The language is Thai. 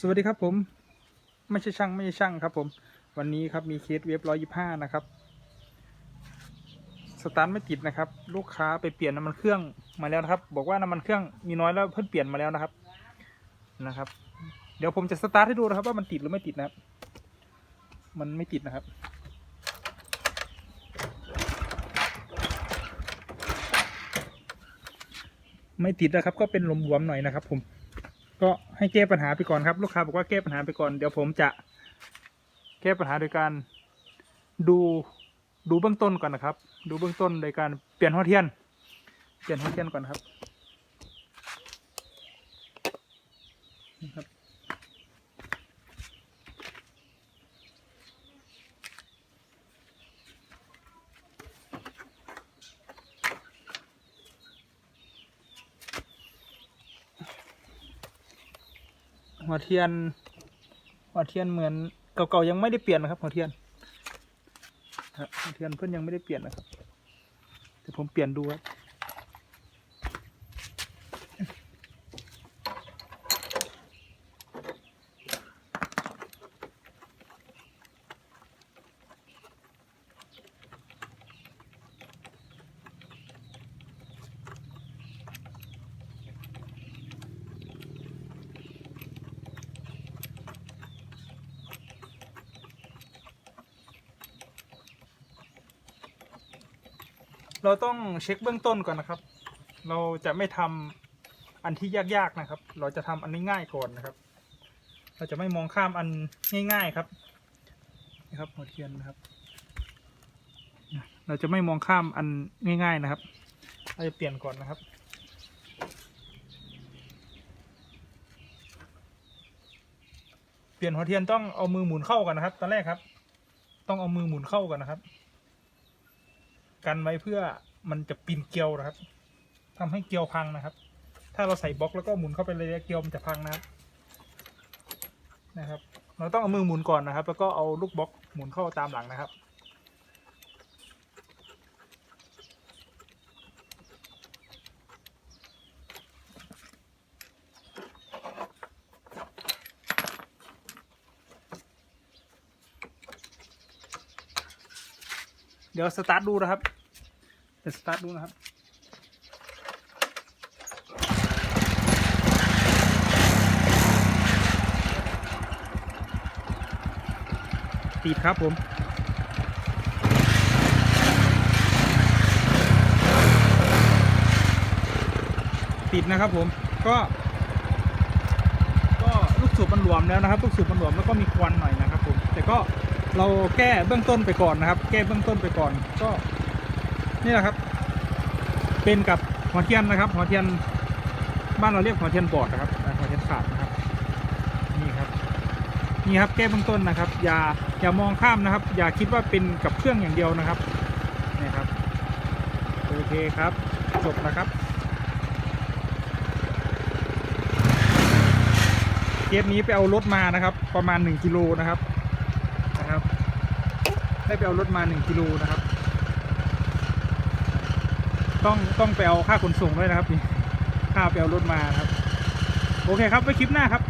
สวัสดีครับผม ไม่ใช่ช่างไม่ใช่ช่างครับผม วันนี้ครับมีเคสเวฟร้อยยี่ห้านะครับ สตาร์ทไม่ติดนะครับ ลูกค้าไปเปลี่ยนน้ำมันเครื่องมาแล้วนะครับ บอกว่าน้ำมันเครื่องมีน้อยแล้วเพิ่งเปลี่ยนมาแล้วนะครับนะครับ เดี๋ยวผมจะสตาร์ทให้ดูนะครับ ว่ามันติดหรือไม่ติดนะครับ มันไม่ติดนะครับไม่ติดนะครับก็เป็นลมบวมหน่อยนะครับผม ก็ให้แก้ปัญหาไปก่อนครับ ลูกค้าบอกว่าแก้ปัญหาไปก่อนเดี๋ยวผมจะแก้ปัญหาโดยการดูดูเบื้องต้นก่อนนะครับ ดูเบื้องต้นโดยการเปลี่ยนหัวเทียน เปลี่ยนหัวเทียนก่อนครับ หัวเทียน หัวเทียนเหมือนเก่าๆยังไม่ได้เปลี่ยนนะครับ หัวเทียนหัวเทียนเพื่อนยังไม่ได้เปลี่ยนนะครับเดี๋ยวผมเปลี่ยนดูครับ เราต้องเช็คเบื้องต้นก่อนนะครับ เราจะไม่ทำอันที่ยากๆนะครับ เราจะทำอันง่ายๆก่อนนะครับ เราจะไม่มองข้ามอันง่าย ๆครับนี่ครับหัวเทียนนะครับ เราจะไม่มองข้ามอันง่าย ๆนะครับ เราจะเปลี่ยนก่อนนะครับเปลี่ยนหัวเทียนต้องเอามือหมุนเข้ากันนะครับ ตอนแรกครับ ต้องเอามือหมุนเข้ากันนะครับ กันไว้เพื่อมันจะปีนเกลียวนะครับทำให้เกลียวพังนะครับ ถ้าเราใส่บล็อกแล้วก็หมุนเข้าไปเลยเกลียวมันจะพังนะครับนะครับ เราต้องเอามือหมุนก่อนนะครับ แล้วก็เอาลูกบล็อกหมุนเข้าตามหลังนะครับ ดี๋ยวสตาร์ทดูนะครับเดี๋ยวสตาร์ทดูนะครับติดครับผมติดนะครับผมก็ ก็ลูกสูบมันหลวมแล้วนะครับลูกสูบมันหลวมแล้วก็มีควันหน่อยนะครับผมแต่ก็ เราแก้เบื้องต้นไปก่อนนะครับ แก้เบื้องต้นไปก่อนก็นี่แหละครับ เป็นกับหัวเทียนนะครับหัวเทียนบ้านเราเรียกหัวเทียนบอดนะครับหัวเทียนขาดนะครับนี่ครับนี่ครับแก้เบื้องต้นนะครับ อย่าอย่ามองข้ามนะครับ อย่าคิดว่าเป็นกับเครื่องอย่างเดียวนะครับนี่ครับโอเคครับจบนะครับเคสนี้ไปเอารถมานะครับ ประมาณ 1กิโลนะครับ นะครับ ได้ไปเอารถมา 1กิโลนะครับ ต้องต้องไปเอาค่าขนส่งด้วยนะครับนี่ค่าไปเอารถมาครับ โอเคครับไว้คลิปหน้าครับ